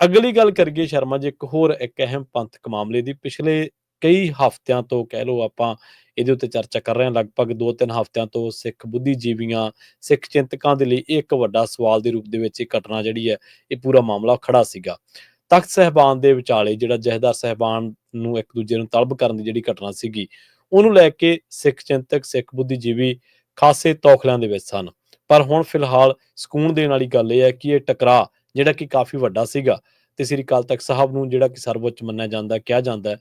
ਅਗਲੀ ਗੱਲ ਕਰੀਏ ਸ਼ਰਮਾ, ਜੀ ਇੱਕ ਹੋਰ ਇੱਕ ਅਹਿਮ ਪੰਥਕ ਮਾਮਲੇ ਦੀ, ਪਿਛਲੇ ਕਈ ਹਫ਼ਤਿਆਂ ਤੋਂ ਕਹਿ ਲਓ ਆਪਾਂ ਇਹਦੇ ਉੱਤੇ ਚਰਚਾ ਕਰ ਰਹੇ ਹਾਂ, ਲਗਭਗ 2-3 ਹਫ਼ਤਿਆਂ ਤੋਂ ਸਿੱਖ ਬੁੱਧੀਜੀਵੀਆਂ, ਸਿੱਖ ਚਿੰਤਕਾਂ ਦੇ ਲਈ ਇਹ ਇੱਕ ਵੱਡਾ ਸਵਾਲ ਦੇ ਰੂਪ ਦੇ ਵਿੱਚ ਇਹ ਘਟਨਾ ਜਿਹੜੀ ਹੈ, ਇਹ ਪੂਰਾ ਮਾਮਲਾ ਖੜਾ ਸੀਗਾ। ਤਖਤ ਸਹਿਬਾਨ ਦੇ ਵਿਚਾਲੇ ਜਿਹੜਾ ਜਹਦਾਰ ਸਹਿਬਾਨ ਨੂੰ ਇੱਕ ਦੂਜੇ ਨੂੰ ਤਲਬ ਕਰਨ ਦੀ ਜਿਹੜੀ ਘਟਨਾ ਸੀਗੀ, ਉਹਨੂੰ ਲੈ ਕੇ ਸਿੱਖ ਚਿੰਤਕ, ਸਿੱਖ ਬੁੱਧੀਜੀਵੀ ਖਾਸੇ ਤੌਖਲਿਆਂ ਦੇ ਵਿੱਚ ਸਨ। ਪਰ ਹੁਣ ਫਿਲਹਾਲ ਸਕੂਨ ਦੇਣ ਵਾਲੀ ਗੱਲ ਇਹ ਹੈ ਕਿ ਇਹ ਟਕਰਾਅ ਜਿਹੜਾ ਕਿ ਕਾਫੀ ਵੱਡਾ ਸੀਗਾ ਤੇ ਸ੍ਰੀ ਅਕਾਲ ਤਖਤ ਸਾਹਿਬ ਨੂੰ ਜਿਹੜਾ ਕਿ ਸਰਵਉੱਚ ਮੰਨਿਆ ਜਾਂਦਾ ਕਿਹਾ ਜਾਂਦਾ ਹੈ,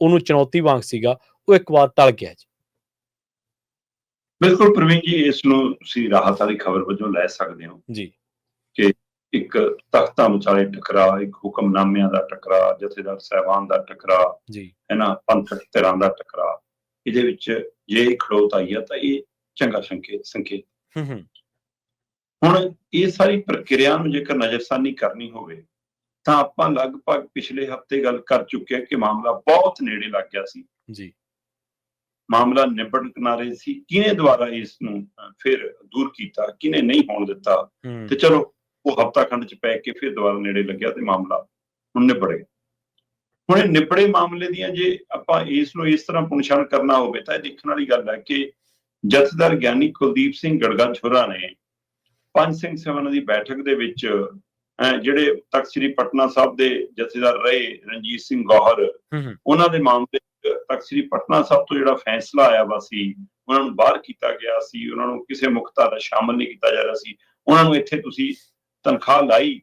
ਉਹਨੂੰ ਚੁਣੌਤੀ ਵਾਂਗ ਸੀਗਾ ਉਹ ਇੱਕ ਵਾਰ ਟਲ ਗਿਆ ਜੀ। ਬਿਲਕੁਲ ਪ੍ਰਵੀਨ ਜੀ ਇਸ ਨੂੰ ਤੁਸੀਂ ਰਾਹਤ ਵਾਲੀ ਖਬਰ ਵਜੋਂ ਲੈ ਸਕਦੇ ਹੋ। ਜੀ। ਇੱਕ ਤਖਤਾਂ ਵਿਚਾਲੇ ਟਕਰਾਅ ਇੱਕ ਹੁਕਮਨਾਮਿਆਂ ਦਾ ਟਕਰਾਅ ਜਥੇਦਾਰ ਸਾਹਿਬਾਨ ਦਾ ਟਕਰਾਅ ਜੀ। ਹੈ ਨਾ ਪੰਥਕ ਧਿਰਾਂ ਦਾ ਟਕਰਾਅ ਇਹਦੇ ਵਿੱਚ ਜੇ ਖੜੋਤ ਆਈ ਆ ਤਾਂ ਇਹ ਚੰਗਾ ਸੰਕੇਤ ਸੰਕੇਤ ਹੂੰ ਹੂੰ। ਹੁਣ ਇਹ ਸਾਰੀ ਪ੍ਰਕਿਰਿਆ ਨੂੰ ਜੇਕਰ ਨਜ਼ਰਸਾਨੀ ਕਰਨੀ ਹੋਵੇ ਤਾਂ ਆਪਾਂ ਲਗਭਗ ਪਿਛਲੇ ਹਫ਼ਤੇ ਗੱਲ ਕਰ ਚੁੱਕੇ ਹਾਂ ਕਿ ਮਾਮਲਾ ਬਹੁਤ ਨੇੜੇ ਲੱਗ ਗਿਆ ਸੀ। ਜੀ। ਮਾਮਲਾ ਨਿਬੜਨ ਕਿਨਾਰੇ ਸੀ। ਕਿਹਨੇ ਦੁਆਰਾ ਇਸ ਨੂੰ ਫਿਰ ਦੂਰ ਕੀਤਾ? ਕਿਹਨੇ ਨਹੀਂ ਹੋਣ ਦਿੱਤਾ? ਤੇ ਚਲੋ ਉਹ ਹਫਤਾ ਖੰਡ ਚ ਪੈ ਕੇ ਫਿਰ ਦੁਬਾਰਾ ਨੇੜੇ ਲੱਗਿਆ ਤੇ ਮਾਮਲਾ ਹੁਣ ਨਿਬੜ। ਹੁਣ ਇਹ ਨਿਬੜੇ ਮਾਮਲੇ ਦੀਆਂ ਜੇ ਆਪਾਂ ਇਸ ਨੂੰ ਇਸ ਤਰ੍ਹਾਂ ਪੁਨਛਾਣ ਕਰਨਾ ਹੋਵੇ ਤਾਂ ਇਹ ਦੇਖਣ ਵਾਲੀ ਗੱਲ ਹੈ ਕਿ ਜਥੇਦਾਰ ਗਿਆਨੀ ਕੁਲਦੀਪ ਸਿੰਘ ਗੜਗਾ ਛੁਰਾ ਨੇ ਪੰਜ ਸਿੰਘ ਸਭਾ ਦੀ ਬੈਠਕ ਦੇ ਵਿੱਚ ਜਿਹੜੇ ਤਖਤ ਸ੍ਰੀ ਪਟਨਾ ਸਾਹਿਬ ਦੇ ਜਥੇਦਾਰ ਰਹੇ ਰਣਜੀਤ ਸਿੰਘ ਗੌਹਰ ਉਹਨਾਂ ਦੇ ਮਾਮਲੇ ਤਖਤ ਸ੍ਰੀ ਪਟਨਾ ਸਾਹਿਬ ਤੋਂ ਜਿਹੜਾ ਫੈਸਲਾ ਆਇਆ ਵਾ ਸੀ ਉਹਨਾਂ ਨੂੰ ਬਾਹਰ ਕੀਤਾ ਗਿਆ ਸੀ ਉਹਨਾਂ ਨੂੰ ਕਿਸੇ ਮੁੱਖ ਧਾਰਾ ਸ਼ਾਮਲ ਨਹੀਂ ਕੀਤਾ ਜਾ ਰਿਹਾ ਸੀ ਉਹਨਾਂ ਨੂੰ ਇੱਥੇ ਤੁਸੀਂ ਤਨਖਾਹ ਲਾਈ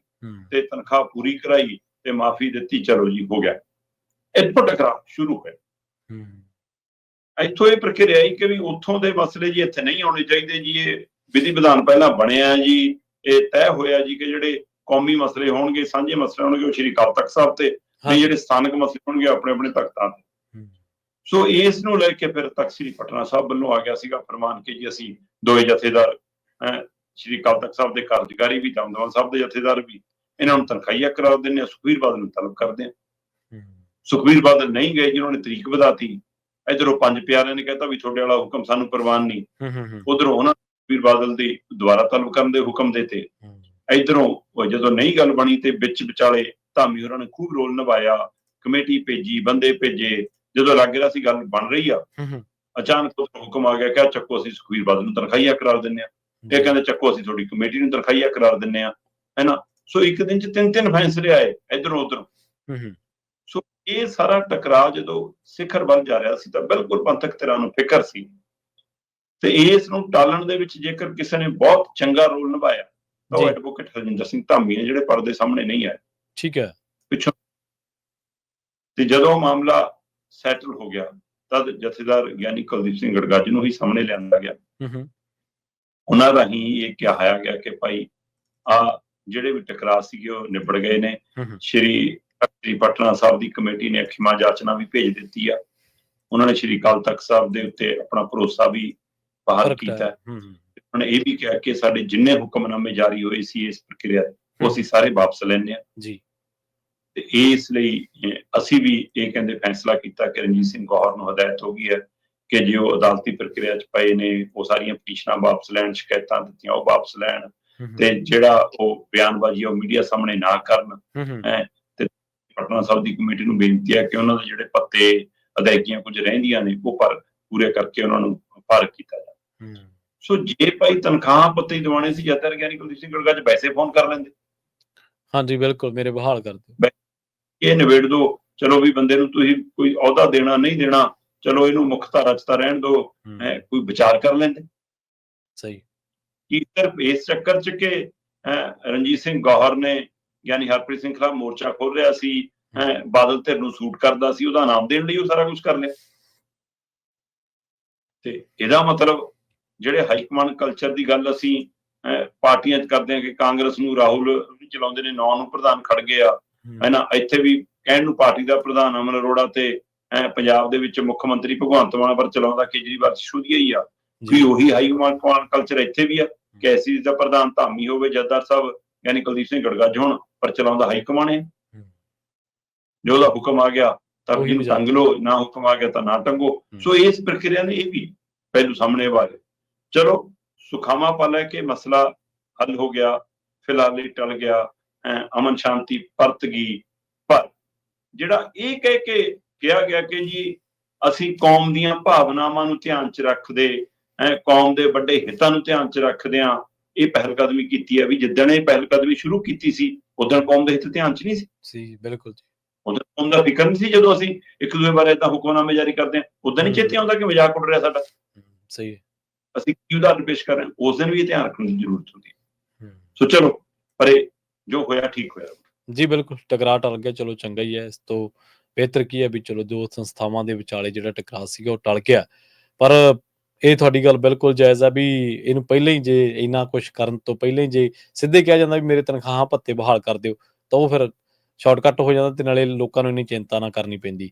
ਤੇ ਤਨਖਾਹ ਪੂਰੀ ਕਰਾਈ ਤੇ ਮਾਫੀ ਦਿੱਤੀ ਚਲੋ ਜੀ ਹੋ ਗਿਆ। ਇੱਥੋਂ ਟਕਰਾਅ ਸ਼ੁਰੂ ਹੋਇਆ। ਇੱਥੋਂ ਇਹ ਪ੍ਰਕਿਰਿਆ ਹੀ ਕਿ ਵੀ ਉੱਥੋਂ ਦੇ ਮਸਲੇ ਜੀ ਇੱਥੇ ਨਹੀਂ ਆਉਣੇ ਚਾਹੀਦੇ ਜੀ ਇਹ ਵਿਧੀ ਵਿਧਾਨ ਪਹਿਲਾਂ ਬਣਿਆ ਜੀ ਇਹ ਤੈਅ ਹੋਇਆ ਜੀ ਕਿ ਜਿਹੜੇ ਕੌਮੀ ਮਸਲੇ ਹੋਣਗੇ ਸਾਂਝੇ ਮਸਲੇ ਹੋਣਗੇ ਉਹ ਸ਼੍ਰੀ ਅਕਾਲ ਤਖਤ ਸਾਹਿਬ ਤੇ ਨਹੀਂ ਜਿਹੜੇ ਸਥਾਨਕ ਮਸਲੇ ਹੋਣਗੇ ਆਪਣੇ ਆਪਣੇ ਤਖਤਾਂ ਤੇ। ਸੋ ਇਸ ਨੂੰ ਲੈ ਕੇ ਫਿਰ ਤਖਤ ਪਟਨਾ ਸਾਹਿਬ ਵੱਲੋਂ ਆ ਗਿਆ ਸੀਗਾ ਫਰਮਾਨ ਕਿ ਜੀ ਅਸੀਂ ਦੋਏ ਜਥੇਦਾਰ ਸ੍ਰੀ ਤਖਤ ਸਾਹਿਬ ਦੇ ਕਾਰਜਕਾਰੀ ਵੀ ਦਮਦਮਾ ਸਾਹਿਬ ਦੇ ਜਥੇਦਾਰ ਵੀ ਇਹਨਾਂ ਨੂੰ ਤਨਖਾਹੀਆ ਕਰਾ ਦਿੰਦੇ ਆ ਸੁਖਬੀਰ ਬਾਦਲ ਨੂੰ ਤਲਬ ਕਰਦੇ ਆ ਹੂੰ। ਸੁਖਬੀਰ ਬਾਦਲ ਨਹੀਂ ਗਏ ਜਿਨ੍ਹਾਂ ਨੇ ਤਰੀਕ ਵਧਾਤੀ। ਇਧਰੋਂ ਪੰਜ ਪਿਆਰਿਆਂ ਨੇ ਕਹਿਤਾ ਵੀ ਤੁਹਾਡੇ ਵਾਲਾ ਹੁਕਮ ਸਾਨੂੰ ਪ੍ਰਵਾਨ ਨਹੀਂ। ਉਧਰੋਂ ਉਹਨਾਂ ਸੁਖਬੀਰ ਬਾਦਲ ਦੀ ਦੁਬਾਰਾ ਤਲਬ ਕਰਨ ਦੇ ਹੁਕਮ ਦਿੱਤੇ ਇਧਰੋਂ ਉਹ ਜਦੋਂ ਨਹੀਂ ਗੱਲ ਬਣੀ ਤੇ ਵਿੱਚ ਵਿਚਾਲੇ ਧਾਮੀ ਹੋਰਾਂ ਨੇ ਖੂਬ ਰੋਲ ਨਿਭਾਇਆ ਕਮੇਟੀ ਭੇਜੀ ਬੰਦੇ ਭੇਜੇ ਜਦੋਂ ਲੱਗ ਰਿਹਾ ਸੀ ਗੱਲ ਬਣ ਰਹੀ ਆ ਅਚਾਨਕ ਉਹ ਹੁਕਮ ਆ ਗਿਆ ਕਿ ਚੱਕੋ ਅਸੀਂ ਸੁਖਬੀਰ ਬਾਦਲ ਨੂੰ ਤਨਖਾਹੀਆ ਕਰਾਰ ਦਿੰਨੇ ਆ। ਇਹ ਕਹਿੰਦੇ ਚੱਕੋ ਅਸੀਂ ਤੁਹਾਡੀ ਕਮੇਟੀ ਨੂੰ ਤਨਖਾਹੀਆ ਕਰਾਰ ਦਿੰਨੇ ਆ ਹੈਨਾ ਸੋ ਇੱਕ ਦਿਨ ਚ ਤਿੰਨ ਤਿੰਨ ਫੈਸਲੇ ਆਏ ਇਧਰੋਂ ਉਧਰੋਂ। ਸੋ ਇਹ ਸਾਰਾ ਟਕਰਾਅ ਜਦੋਂ ਸਿਖਰ ਵੱਲ ਜਾ ਰਿਹਾ ਸੀ ਤਾਂ ਬਿਲਕੁਲ ਪੰਥਕ ਧਿਰਾਂ ਨੂੰ ਫਿਕਰ ਸੀ। ਤੇ ਇਸ ਨੂੰ ਟਾਲਣ ਦੇ ਵਿੱਚ ਜੇਕਰ ਕਿਸੇ ਨੇ ਬਹੁਤ ਚੰਗਾ ਰੋਲ ਨਿਭਾਇਆ ਤਾਂ ਉਹ। ਐਡਵੋਕੇਟ ਹਰਜਿੰਦਰ ਸਿੰਘ ਧਾਮੀ ਨੇ ਜਿਹੜੇ ਪਰਦੇ ਸਾਹਮਣੇ ਨਹੀਂ ਆਏ। ਠੀਕ ਹੈ। ਪਿੱਛੋਂ ਤੇ ਜਦੋਂ ਮਾਮਲਾ ਸੈਟਲ ਹੋ ਗਿਆ ਤਦ ਜਥੇਦਾਰ ਗਿਆਨੀ ਕੁਲਦੀਪ ਸਿੰਘ ਗੜਗੱਜ ਨੂੰ ਹੀ ਸਾਹਮਣੇ ਲਿਆਂਦਾ ਗਿਆ। ਹੂੰ ਹੂੰ। ਉਹਨਾਂ ਰਾਹੀਂ ਇਹ ਕਿਹਾ ਗਿਆ ਕਿ ਭਾਈ ਆ ਜਿਹੜੇ ਵੀ ਟਕਰਾਅ ਸੀਗੇ ਉਹ ਨਿਬੜ ਗਏ ਨੇ। ਸ਼੍ਰੀ ਸ੍ਰੀ ਪਟਨਾ ਸਾਹਿਬ ਦੀ ਕਮੇਟੀ ਨੇ ਖਿਮਾ ਜਾਚਨਾ ਵੀ ਭੇਜ ਦਿੱਤੀ ਆ। ਉਹਨਾਂ ਨੇ ਸ਼੍ਰੀ ਅਕਾਲ ਤਖਤ ਸਾਹਿਬ ਦੇ ਉੱਤੇ ਆਪਣਾ ਭਰੋਸਾ ਵੀ ਬਾਹਰ ਕੀਤਾ ਪ੍ਰਗਟਾਇਆ। ਹੈ। ਹੂੰ। ਹੂੰ ਉਹਨਾਂ ਨੇ ਇਹ ਵੀ ਕਿਹਾ ਕਿ ਸਾਡੇ ਜਿੰਨੇ ਹੁਕਮਨਾਮੇ ਜਾਰੀ ਹੋਏ ਸੀ ਇਸ ਪ੍ਰਕਿਰਿਆ ਉਹ ਅਸੀਂ ਸਾਰੇ ਵਾਪਸ ਲੈਣੇ ਆ ਜੀ। ਤੇ ਇਸ ਲਈ ਅਸੀਂ ਵੀ ਇਹ ਕਹਿੰਦੇ ਫੈਸਲਾ ਕੀਤਾ ਕਿ ਰਣਜੀਤ ਸਿੰਘ ਗੌਹਰ ਨੂੰ ਹਦਾਇਤ ਹੋ ਗਈ ਹੈ ਕਿ ਜੇ ਉਹ ਅਦਾਲਤੀ ਪ੍ਰਕਿਰਿਆ 'ਚ ਪਏ ਨੇ ਉਹ ਸਾਰੀਆਂ ਪਟੀਸ਼ਨਾਂ ਵਾਪਸ ਲੈਣ ਸ਼ਿਕਾਇਤਾਂ ਦਿੱਤੀਆਂ ਉਹ ਵਾਪਸ ਲੈਣ। ਤੇ ਜਿਹੜਾ ਉਹ ਬਿਆਨਬਾਜ਼ੀ ਉਹ ਮੀਡੀਆ ਸਾਹਮਣੇ ਨਾ ਕਰਨ। ਹੂੰ ਪਟਨਾ ਸਾਹਿਬ ਦੀ ਕਮੇਟੀ ਨੂੰ ਬੇਨਤੀ ਹੈ ਕਿ ਉਹਨਾਂ ਦੇ ਜਿਹੜੇ ਪੱਤੇ ਅਦਾਇਗੀਆਂ ਕੁਝ ਰਹਿੰਦੀਆਂ ਨੇ ਉਹ ਪਰ ਪੂਰੇ ਕਰਕੇ ਉਹਨਾਂ ਨੂੰ ਫਾਰਗ ਕੀਤਾ ਜਾਵੇ। ਹੂੰ ਸੋ ਜੇ ਭਾਈ ਤਨਖਾਹ ਪੱਤੇ ਦਿਵਾਣੇ ਸੀ ਜਦਰ ਗਿਆਨੀ ਕੁਲਦੀਪ ਸਿੰਘ ਗੜਗਾ ਚ ਵੈਸੇ ਫੋਨ ਕਰ ਲੈਂਦੇ। ਹਾਂਜੀ ਬਿਲਕੁਲ ਮੇਰੇ ਬਹਾਲ ਕਰ ਦਿਓ ਇਹ ਨਿਬੇੜ ਦੋ ਚਲੋ ਵੀ ਬੰਦੇ ਨੂੰ ਤੁਸੀਂ ਕੋਈ ਅਹੁਦਾ ਦੇਣਾ ਨਹੀਂ ਦੇਣਾ ਚਲੋ ਇਹਨੂੰ ਮੁੱਖ ਧਾਰਾ ਚ ਤਾਂ ਰਹਿਣ ਦੋ ਹੂੰ, ਹੈਂ, ਕੋਈ ਵਿਚਾਰ ਕਰ ਲੈਂਦੇ। ਸਹੀ। ਕੀ ਸਿਰਫ ਇਸ ਚੱਕਰ ਚ ਕਿ ਰਣਜੀਤ ਸਿੰਘ ਗੌਹਰ ਨੇ ਯਾਨੀ ਹਰਪ੍ਰੀਤ ਸਿੰਘ ਖਿਲਾਫ ਮੋਰਚਾ ਖੋਲ ਰਿਹਾ ਸੀ ਹੈਂ, ਬਾਦਲ ਧਿਰ ਨੂੰ ਸੂਟ ਕਰਦਾ ਸੀ ਉਹਦਾ ਨਾਮ ਦੇਣ ਲਈ ਉਹ ਸਾਰਾ ਕੁਝ ਕਰ ਲਿਆ। ਤੇ ਇਹਦਾ ਮਤਲਬ ਜਿਹੜੇ ਹਾਈ ਕਮਾਂਡ ਕਲਚਰ ਦੀ ਗੱਲ ਅਸੀਂ ਪਾਰਟੀਆਂ 'ਚ ਕਰਦੇ ਹਾਂ ਕਿ ਕਾਂਗਰਸ ਨੂੰ ਰਾਹੁਲ ਵੀ ਚਲਾਉਂਦੇ ਨੇ ਨੌ ਨੂੰ ਪ੍ਰਧਾਨ ਖੜ ਗਏ ਆ। ਹੂੰ, ਹੈ ਨਾ ਇੱਥੇ ਵੀ ਕਹਿਣ ਨੂੰ ਪਾਰਟੀ ਦਾ ਪ੍ਰਧਾਨ ਅਮਨ ਅਰੋੜਾ ਤੇ ਪੰਜਾਬ ਦੇ ਵਿੱਚ ਮੁੱਖ ਮੰਤਰੀ ਭਗਵੰਤ ਮਾਨ ਪਰ ਚਲਾਉਂਦਾ ਕੇਜਰੀਵਾਲ ਸ਼ੁਰੂ ਹੀ ਆ। ਵੀ ਜੀ ਉਹੀ ਹਾਈ ਕਮਾਂਡ ਕਲਚਰ ਇੱਥੇ ਵੀ ਆ। ਕਿ ਐਸੀ ਦਾ ਪ੍ਰਧਾਨ ਧਾਮੀ ਹੋਵੇ ਜੱਦਾਰ ਸਾਹਿਬ ਯਾਨੀ ਕੁਲਦੀਪ ਸਿੰਘ ਗੜਗੱਜ ਹੋਣ ਪਰ ਚਲਾਉਂਦਾ ਹਾਈ ਕਮਾਂਡ ਹੈ। ਜੋ ਉਹਦਾ ਹੁਕਮ ਆ ਗਿਆ ਤਾਂ ਮਜ਼ਾਕ। ਟੰਗ ਲਓ ਨਾ ਹੁਕਮ ਆ ਗਿਆ ਤਾਂ ਨਾ ਟੰਗੋ। ਸੋ ਇਸ ਪ੍ਰਕਿਰਿਆ ਨੇ ਇਹ ਵੀ ਪਹਿਲੂ ਸਾਹਮਣੇ ਵਾਲੇ ਚਲੋ ਸੁਖਾਵਾ ਪਾ ਲੈ ਕੇ ਮਸਲਾ ਹੱਲ ਹੋ ਗਿਆ ਫਿਲਹਾਲ ਇਹ ਟਲ ਗਿਆ ਅਮਨ ਸ਼ਾਂਤੀ ਪਰਤ ਗਈ ਪਰ ਜਿਹੜਾ ਇਹ ਕਹਿ ਕੇ ਕਿਹਾ ਗਿਆ ਕਿ ਜੀ ਅਸੀਂ ਕੌਮ ਦੀਆਂ ਭਾਵਨਾਵਾਂ ਨੂੰ ਧਿਆਨ 'ਚ ਰੱਖਦੇ ਕੌਮ ਦੇ ਵੱਡੇ ਹਿੱਤਾਂ ਨੂੰ ਧਿਆਨ 'ਚ ਰੱਖਦਿਆਂ ਇਹ ਪਹਿਲਕਦਮੀ ਕੀਤੀ ਹੈ ਵੀ ਜਿੱਦਣ ਇਹ ਪਹਿਲਕਦਮੀ ਸ਼ੁਰੂ ਕੀਤੀ ਸੀ ਉਦੋਂ ਕੌਮ ਦੇ ਹਿੱਤ ਧਿਆਨ 'ਚ ਨਹੀਂ ਸੀ? ਸੀ ਬਿਲਕੁਲ ਜੀ। ਉਦੋਂ ਕੌਮ ਦਾ ਫਿਕਰ ਨਹੀਂ ਸੀ ਜਦੋਂ ਅਸੀਂ ਇੱਕ ਦੂਜੇ ਬਾਰੇ ਤਾਂ ਹੁਕਮਨਾਮੇ ਜਾਰੀ ਕਰਦੇ ਹਾਂ ਉਦੋਂ ਨਹੀਂ। ਚੇਤੇ ਆਉਂਦਾ ਕਿ ਮਜ਼ਾਕ ਉੱਡ ਰਿਹਾ ਸਾਡਾ। ਸਹੀ ਹੈ। ਅਸੀਂ ਕੀ ਉਦਾਹਰਨ ਪੇਸ਼ ਕਰ ਰਹੇ ਹਾਂ? ਉਸ ਦਿਨ ਵੀ ਧਿਆਨ ਰੱਖਣ ਦੀ ਜ਼ਰੂਰਤ ਹੁੰਦੀ ਹੈ। ਸੋ ਚਲੋ ਪਰ ਜੋ ਹੋਇਆ ਠੀਕ ਹੋਇਆ। ਜੀ ਬਿਲਕੁਲ। ਟਕਰਾਅ ਟਲ ਗਿਆ। ਚਲੋ ਚੰਗਾ ਹੀ ਹੈ। ਇਸ ਤੋਂ ਬਿਹਤਰ ਕੀ ਹੈ ਵੀ ਚਲੋ ਦੋ ਸੰਸਥਾਵਾਂ ਦੇ ਵਿਚਾਲੇ ਜਿਹੜਾ ਟਕਰਾਅ ਸੀਗਾ ਉਹ ਟਲ ਗਿਆ। ਪਰ ਇਹ ਤੁਹਾਡੀ ਗੱਲ ਬਿਲਕੁਲ ਜਾਇਜ਼ ਆ ਵੀ ਇਹਨੂੰ ਪਹਿਲਾਂ ਹੀ ਜੇ ਇੰਨਾ ਕੁਝ ਕਰਨ ਤੋਂ ਪਹਿਲਾਂ ਹੀ ਜੇ ਸਿੱਧੇ ਕਿਹਾ ਜਾਂਦਾ ਵੀ ਮੇਰੇ ਤਨਖਾਹਾਂ ਭੱਤੇ ਬਹਾਲ ਕਰ ਦਿਓ ਤਾਂ ਉਹ ਫਿਰ ਸ਼ਾਰਟਕਟ ਹੋ ਜਾਂਦਾ ਤੇ ਨਾਲੇ ਲੋਕਾਂ ਨੂੰ ਇੰਨੀ ਚਿੰਤਾ ਨਾ ਕਰਨੀ ਪੈਂਦੀ।